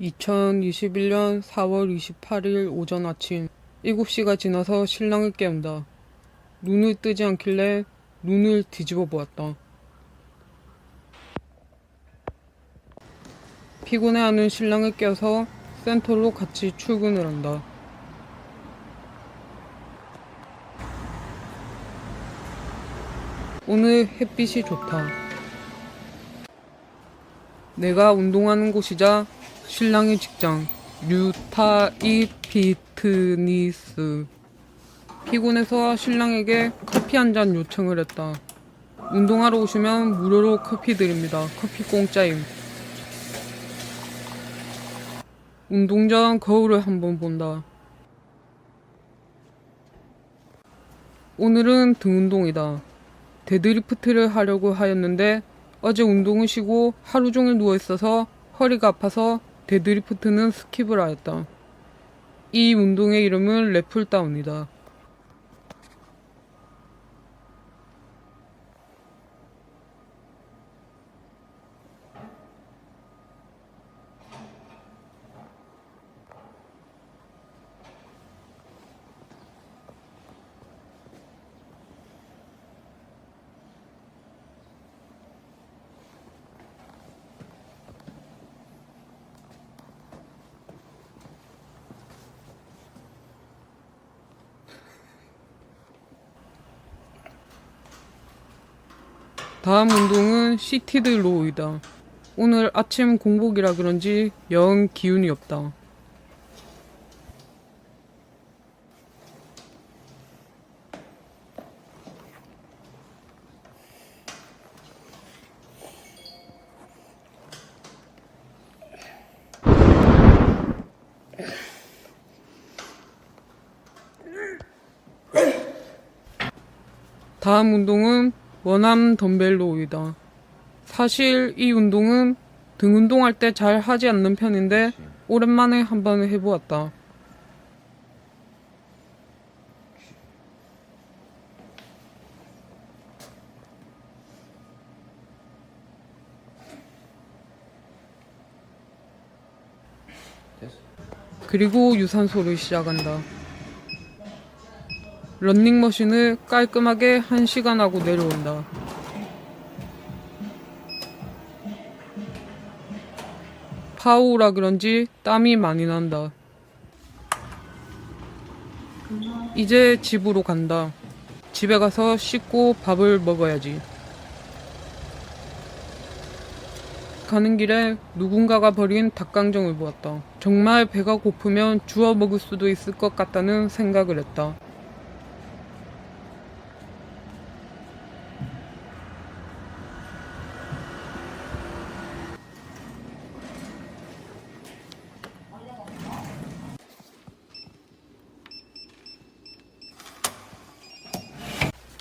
2021년 4월 28일 오전 아침 7시가 지나서 신랑을 깨운다. 눈을 뜨지 않길래 눈을 뒤집어 보았다. 피곤해하는 신랑을 깨워서 센터로 같이 출근을 한다. 오늘 햇빛이 좋다. 내가 운동하는 곳이자 신랑의 직장 뉴타이 피트니스 피곤해서 신랑에게 커피 한 잔 요청을 했다. 운동하러 오시면 무료로 커피 드립니다. 커피 공짜임. 운동 전 거울을 한번 본다. 오늘은 등 운동이다. 데드리프트를 하려고 하였는데 어제 운동을 쉬고 하루 종일 누워 있어서 허리가 아파서 데드리프트는 스킵을 하였다. 이 운동의 이름은 랩풀다운이다. 다음 운동은 시티드 로우이다. 오늘 아침 공복이라 그런지 영 기운이 없다. 다음 운동은 원암 덤벨 로 우이다. 사실 이 운동은 등 운동할 때 잘 하지 않는 편인데 오랜만에 한번 해보았다. 그리고 유산소를 시작한다. 런닝머신을 깔끔하게 1시간 하고 내려온다. 파우라 그런지 땀이 많이 난다. 이제 집으로 간다. 집에 가서 씻고 밥을 먹어야지. 가는 길에 누군가가 버린 닭강정을 보았다. 정말 배가 고프면 주워 먹을 수도 있을 것 같다는 생각을 했다.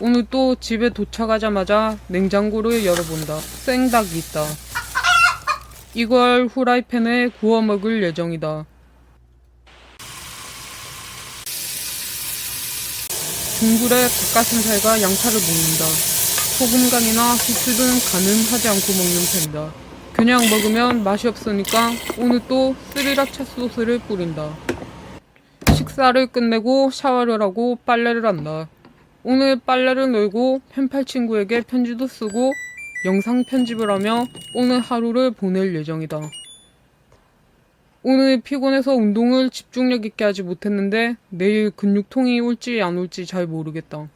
오늘 또 집에 도착하자마자 냉장고를 열어본다. 생닭이 있다. 이걸 후라이팬에 구워 먹을 예정이다. 중불에 닭가슴살과 양파를 볶는다. 소금 간이나 후추 등 간은 하지 않고 먹는 편이다. 그냥 먹으면 맛이 없으니까 오늘 또 스리라차 소스를 뿌린다. 식사를 끝내고 샤워를 하고 빨래를 한다. 오늘 빨래를 널고 펜팔 친구에게 편지도 쓰고 영상 편집을 하며 오늘 하루를 보낼 예정이다. 오늘 피곤해서 운동을 집중력 있게 하지 못했는데 내일 근육통이 올지 안 올지 잘 모르겠다.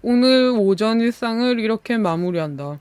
오늘 오전 일상을 이렇게 마무리한다.